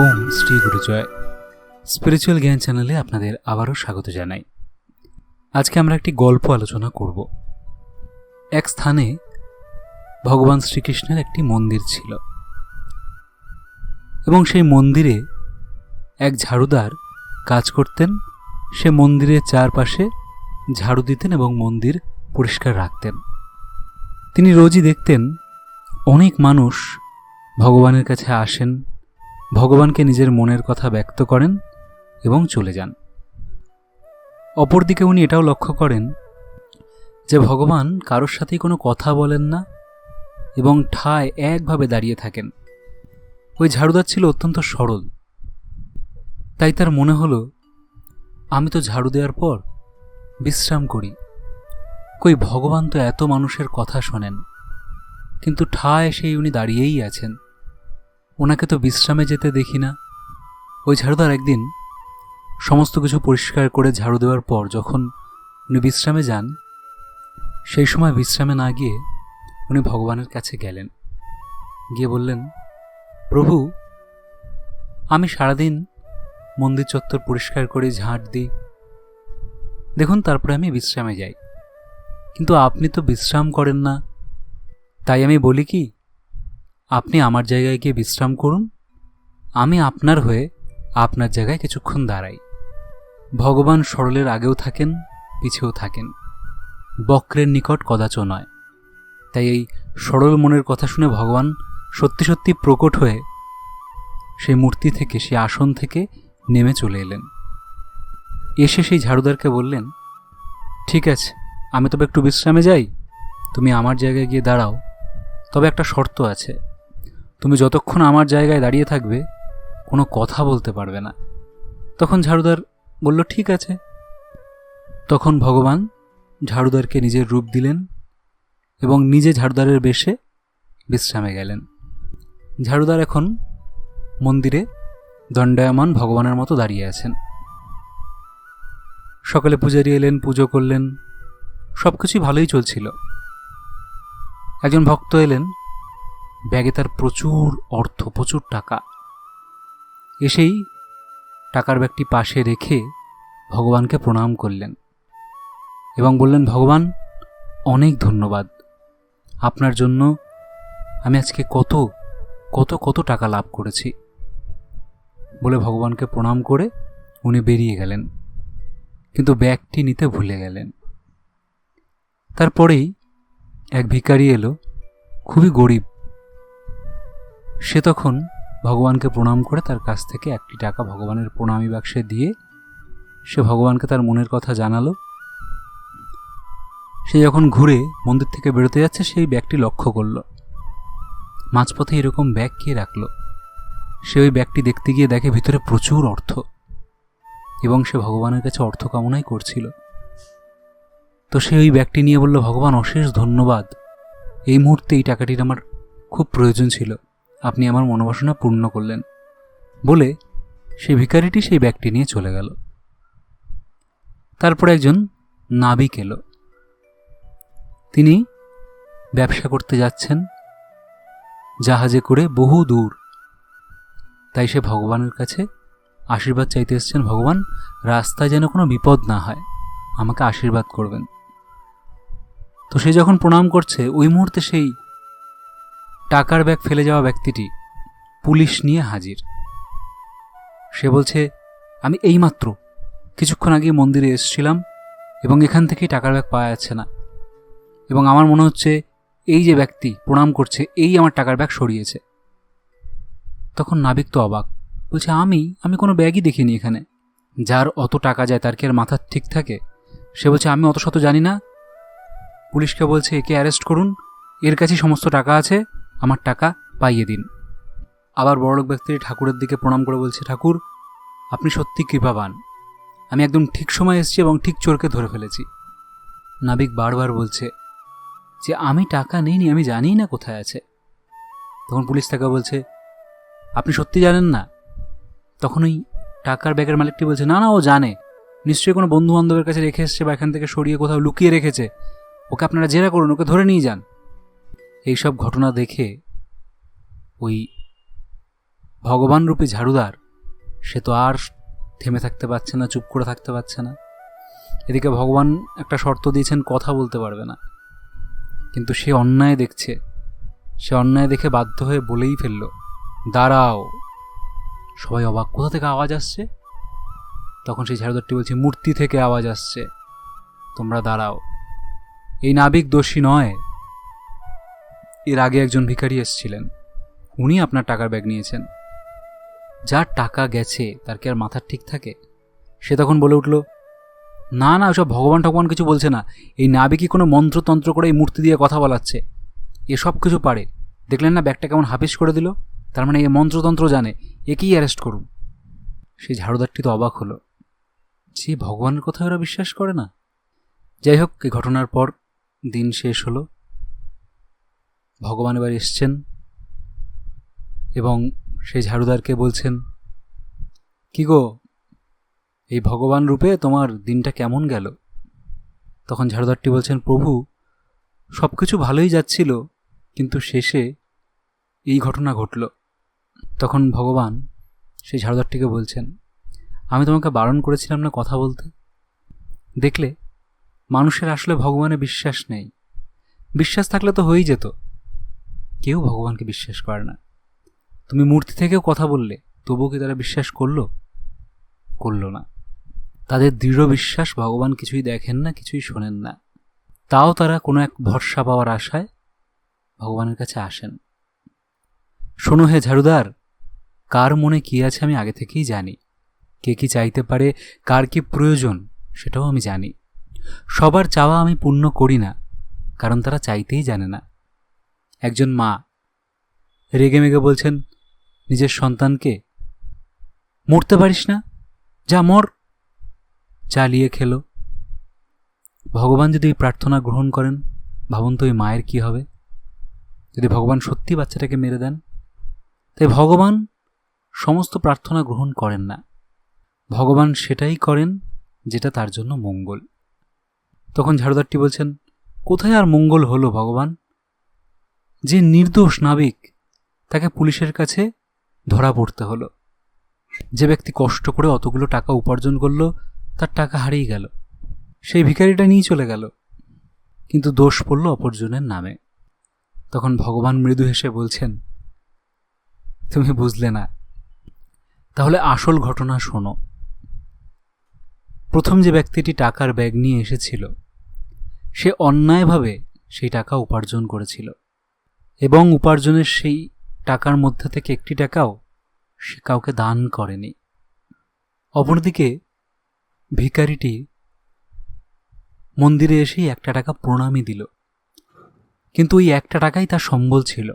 ওম Shri গুরুজয়। Spiritual জ্ঞান চ্যানেলে আপনাদের আবারও স্বাগত জানাই। আজকে আমরা একটি গল্প আলোচনা করব। এক স্থানে ভগবান শ্রীকৃষ্ণের একটি মন্দির ছিল। এবং সেই মন্দিরে এক ঝাড়ুদার কাজ করতেন। সে মন্দিরের চারপাশে ঝাড়ু দিতেন এবং মন্দির পরিষ্কার রাখতেন। তিনি রোজই দেখতেন অনেক মানুষ ভগবানের কাছে আসেন। ভগবানকে নিজের মনের কথা ব্যক্ত করেন এবং চলে যান। অপরদিকে উনি এটাও লক্ষ্য করেন যে ভগবান কারোর সাথেই কোনো কথা বলেন না এবং ঠায় একভাবে দাঁড়িয়ে থাকেন। ওই ঝাড়ুদার ছিল অত্যন্ত সরল। তাই তার মনে হলো, আমি তো ঝাড়ু দেওয়ার পর বিশ্রাম করি। কই ভগবান তো এত মানুষের কথা শোনেন, কিন্তু ঠায় সেই উনি দাঁড়িয়েই আছেন। ওনাকে তো বিশ্রামে যেতে দেখি না। ওই ঝাড়ুদার একদিন সমস্ত কিছু পরিষ্কার করে ঝাড়ু দেওয়ার পর যখন উনি বিশ্রামে যান, সেই সময় বিশ্রামে না গিয়ে উনি ভগবানের কাছে গেলেন। গিয়ে বললেন, প্রভু, আমি সারাদিন মন্দির চত্বর পরিষ্কার করে ঝাঁট দিই। দেখুন, তারপরে আমি বিশ্রামে যাই। কিন্তু আপনি তো বিশ্রাম করেন না। তাই আমি বলি কি আপনি আমার জায়গায় গিয়ে বিশ্রাম করুন। আমি আপনার হয়ে আপনার জায়গায় কিছুক্ষণ দাঁড়াই। ভগবান সরলের আগেও থাকেন, পিছেও থাকেন। বক্রের নিকট কদাচ নয়। তাই এই সরল মনের কথা শুনে ভগবান সত্যি সত্যি প্রকট হয়ে সেই মূর্তি থেকে, সেই আসন থেকে নেমে চলে এলেন। এসে সেই ঝাড়ুদারকে বললেন, ঠিক আছে, আমি তবে একটু বিশ্রামে যাই। তুমি আমার জায়গায় গিয়ে দাঁড়াও। তবে একটা শর্ত আছে। তুমি যতক্ষণ আমার জায়গায় দাঁড়িয়ে থাকবে, কোনো কথা বলতে পারবে না। তখন ঝাড়ুদার বলল, ঠিক আছে। তখন ভগবান ঝাড়ুদারকে নিজের রূপ দিলেন এবং নিজে ঝাড়ুদারের বেশে বিশ্রামে গেলেন। ঝাড়ুদার এখন মন্দিরে দণ্ডায়মান ভগবানের মতো দাঁড়িয়ে আছেন। সকালে পূজারি এলেন, পুজো করলেন সব কিছুই ভালোই চলছিল। একজন ভক্ত এলেন ব্যাগে তার প্রচুর অর্থ, প্রচুর টাকা। এসেই টাকার ব্যাগটি পাশে রেখে ভগবানকে প্রণাম করলেন এবং বললেন, ভগবান, অনেক ধন্যবাদ। আপনার জন্য আমি আজকে কত কত কত টাকা লাভ করেছি। বলে ভগবানকে প্রণাম করে উনি বেরিয়ে গেলেন, কিন্তু ব্যাগটি নিতে ভুলে গেলেন। তারপরেই এক ভিখারি এলো, খুবই গরিব সে তখন ভগবানকে প্রণাম করে তার কাছ থেকে একটি টাকা ভগবানের প্রণামী বাক্সে দিয়ে সে ভগবানকে তার মনের কথা জানালো। সে যখন ঘুরে মন্দির থেকে বেরোতে যাচ্ছে, সেই ব্যাগটি লক্ষ্য করল। মাঝপথে এরকম ব্যাগ কে রাখল? সে ওই ব্যাগটি দেখতে গিয়ে দেখে ভিতরে প্রচুর অর্থ এবং সে ভগবানের কাছে অর্থ কামনাই করছিল। তো সে ওই ব্যাগটি নিয়ে বলল, ভগবান, অশেষ ধন্যবাদ। এই মুহূর্তে এই টাকাটির আমার খুব প্রয়োজন ছিল। আপনি আমার মনোবাসনা পূর্ণ করলেন বলে সেই ভিকারিটি সেই ব্যাগটি নিয়ে চলে গেল। তারপর একজন নাবিক এলো। তিনি ব্যবসা করতে যাচ্ছেন, জাহাজে করে বহু দূর। তাই সে ভগবানের কাছে আশীর্বাদ চাইতে এসছেন, ভগবান, রাস্তায় যেন কোনো বিপদ না হয়, আমাকে আশীর্বাদ করবেন। তো সে যখন প্রণাম করছে, ওই মুহূর্তে সেই টাকার ব্যাগ ফেলে যাওয়া ব্যক্তিটি পুলিশ নিয়ে হাজির। সে বলছে, আমি এইমাত্র কিছুক্ষণ আগে মন্দিরে এসেছিলাম এবং এখান থেকেই টাকার ব্যাগ পাওয়া যাচ্ছে না। এবং আমার মনে হচ্ছে এই যে ব্যক্তি প্রণাম করছে, এই আমার টাকার ব্যাগ সরিয়েছে। তখন নাবিক তো অবাক, বলছে, আমি আমি কোনো ব্যাগই দেখিনি এখানে। যার অত টাকা যায় তার কি আর মাথা ঠিক থাকে? সে বলছে, আমি অত শত জানি না। পুলিশকে বলছে, একে অ্যারেস্ট করুন। এর কাছেই সমস্ত টাকা আছে। আমার টাকা পাইয়ে দিন। আবার বড়লোক ব্যক্তি ঠাকুরের দিকে প্রণাম করে বলছে, ঠাকুর, আপনি সত্যি কৃপাবান। আমি একদম ঠিক সময় এসেছি এবং ঠিক চোরকে ধরে ফেলেছি। নাবিক বারবার বলছে, যে আমি টাকা নেইনি, আমি জানিই না কোথায় আছে। তখন পুলিশ তাকে বলছে, আপনি সত্যি জানেন না? তখন ওই টাকার ব্যাগের মালিকটি বলছে, না না, ও জানে। নিশ্চয়ই কোনো বন্ধু বান্ধবের কাছে রেখে এসছে বা এখান থেকে সরিয়ে কোথাও লুকিয়ে রেখেছে। ওকে আপনারা জেরা করুন, ওকে ধরে নিয়ে যান। এইসব ঘটনা দেখে ওই ভগবান রূপী ঝাড়ুদার, সে তো আর থেমে থাকতে পারছে না, চুপ করে থাকতে পারছে না। এদিকে ভগবান একটা শর্ত দিয়েছেন, কথা বলতে পারবে না। কিন্তু সে অন্যায় দেখছে। সে অন্যায় দেখে বাধ্য হয়ে বলেই ফেলল, দাঁড়াও। সবাই অবাক, কোথা থেকে আওয়াজ আসছে? তখন সেই ঝাড়ুদারটি বলছে, মূর্তি থেকে আওয়াজ আসছে। তোমরা দাঁড়াও। এই নাবিক দোষী নয়। এর আগে একজন ভিখারি এসেছিলেন। উনি আপনার টাকার ব্যাগ নিয়েছেন। যার টাকা গেছে, তার কি আর মাথার ঠিক থাকে? সে তখন বলে উঠল, না না, ওসব ভগবান ঠগবান কিছু বলছে না। এই নাবিকই কোনো মন্ত্রতন্ত্র করে এই মূর্তি দিয়ে কথা বলাচ্ছে। এসব কিছু পারে। দেখলেন না ব্যাগটা কেমন হাফিস করে দিল? তার মানে এ মন্ত্রতন্ত্র জানে। একেই অ্যারেস্ট করুন। সেই ঝাড়ুদারটি তো অবাক হলো। যে ভগবানের কথা ওরা বিশ্বাস করে না। যাই হোক এই ঘটনার পর দিন শেষ হলো। ভগবান এবার এসছেন এবং সেই ঝাড়ুদারকে বলছেন, কি গো, এই ভগবান রূপে তোমার দিনটা কেমন গেল? তখন ঝাড়ুদারটি বলছেন, প্রভু সব কিছু ভালোই যাচ্ছিল, কিন্তু শেষে এই ঘটনা ঘটল। তখন ভগবান সেই ঝাড়ুদারটিকে বলছেন, আমি তোমাকে বারণ করেছিলাম না কথা বলতে? দেখলে, মানুষের আসলে ভগবানে বিশ্বাস নেই। বিশ্বাস থাকলে তো হয়েই যেত। কেউ ভগবানকে বিশ্বাস করে না। তুমি মূর্তি থেকেও কথা বললে, তবুও কি তারা বিশ্বাস করল? করল না। তাদের দৃঢ় বিশ্বাস ভগবান কিছুই দেখেন না, কিছুই শোনেন না। তাও তারা কোনো এক ভরসা পাওয়ার আশায় ভগবানের কাছে আসেন। শোনো হে ঝাড়ুদার, কার মনে কি আছে আমি আগে থেকেই জানি। কে কি চাইতে পারে, কার কি প্রয়োজন, সেটাও আমি জানি। সবার চাওয়া আমি পূর্ণ করি না, কারণ তারা চাইতেই জানে না। একজন মা। রেগে মেগে বলছেন, নিজের সন্তানকে? মরতে পারিস না? যা মর। চালিয়ে খেলো। ভগবান যদি প্রার্থনা গ্রহণ করেন, ভাবুন তো ওই মায়ের কি হবে? যদি ভগবান সত্যি বাচ্চাটাকে মেরে দেন, তাই ভগবান সমস্ত প্রার্থনা গ্রহণ করেন না। ভগবান সেটাই করেন যেটা তার জন্য মঙ্গল। তখন ঝাড়ুদারটি বলছেন, কোথায় আর মঙ্গল হলো ভগবান? যে নির্দোষ নাবিক তাকে পুলিশের কাছে ধরা পড়তে হলো। যে ব্যক্তি কষ্ট করে অতগুলো টাকা উপার্জন করল, তার টাকা হারিয়ে গেল। সেই ভিখারিটা নিয়ে চলে গেল। কিন্তু দোষ পড়ল অপরজনের নামে। তখন ভগবান মৃদু হেসে বলছেন, তুমি বুঝলে না। তাহলে আসল ঘটনা শোনো। প্রথম যে ব্যক্তিটি টাকার ব্যাগ নিয়ে এসেছিল, সে অন্যায়ভাবে সেই টাকা উপার্জন করেছিল। এবং উপার্জনের সেই টাকার মধ্যে থেকে একটি টাকাও সে কাউকে দান করেনি। অপরদিকে ভিকারিটি মন্দিরে এসেই একটা টাকা প্রণামী দিল। কিন্তু ওই একটা টাকাই তার সম্বল ছিল।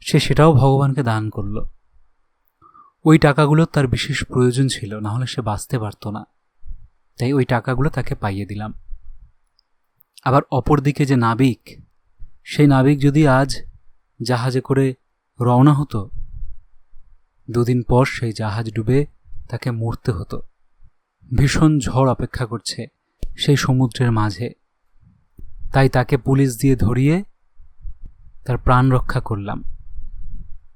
সে সেটাও ভগবানকে দান করল। ওই টাকাগুলো তার বিশেষ প্রয়োজন ছিল, না হলে সে বাঁচতে পারত না। তাই ওই টাকাগুলো তাকে পাইয়ে দিলাম। আবার অপরদিকে যে নাবিক, সেই নাবিক যদি আজ জাহাজে করে রওনা হতো। দুদিন পর সেই জাহাজ ডুবে তাকে মরতে হতো। ভীষণ ঝড় অপেক্ষা করছে সেই সমুদ্রের মাঝে। তাই তাকে পুলিশ দিয়ে ধরিয়ে তার প্রাণ রক্ষা করলাম।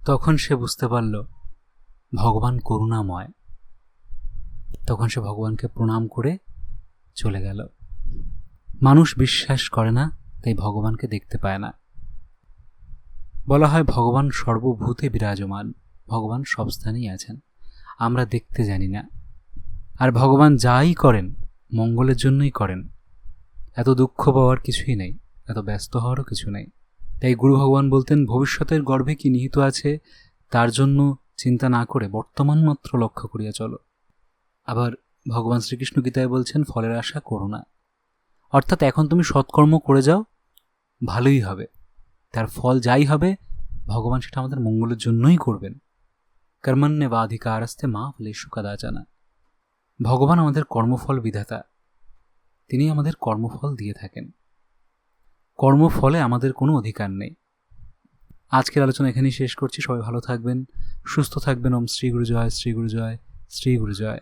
তখন সে বুঝতে পারল, ভগবান করুণাময়। তখন সে ভগবানকে প্রণাম করে চলে গেল। মানুষ বিশ্বাস করে না, তাই ভগবানকে দেখতে পায় না। বলা হয় ভগবান সর্বভূতে বিরাজমান, ভগবান সব স্থানেই আছেন। আমরা দেখতে জানি না। আর ভগবান যাই করেন, মঙ্গলের জন্যই করেন। এত দুঃখ পাওয়ার কিছুই নেই, এত ব্যস্ত হওয়ারও কিছু নেই। তাই গুরু ভগবান বলতেন, ভবিষ্যতের গর্ভে কি নিহিত আছে, তার জন্য চিন্তা না করে বর্তমান মাত্র লক্ষ্য করিয়া চলো। আবার ভগবান শ্রীকৃষ্ণ গীতায় বলছেন, ফলের আশা করো না। অর্থাৎ এখন তুমি সৎকর্ম করে যাও, ভালোই হবে। তার ফল যাই হবে, ভগবান সেটা আমাদের মঙ্গলের জন্যই করবেন। কর্মণ্যে বা অধিকার আসতে মা ফলে সুকাদাচানা ভগবান আমাদের কর্মফল বিধাতা। তিনি আমাদের কর্মফল দিয়ে থাকেন। কর্মফলে আমাদের কোনো অধিকার নেই। আজকের আলোচনা এখানেই শেষ করছি। সবাই ভালো থাকবেন, সুস্থ থাকবেন। ওম শ্রী গুরু জয় শ্রী গুরু জয় শ্রী গুরু জয়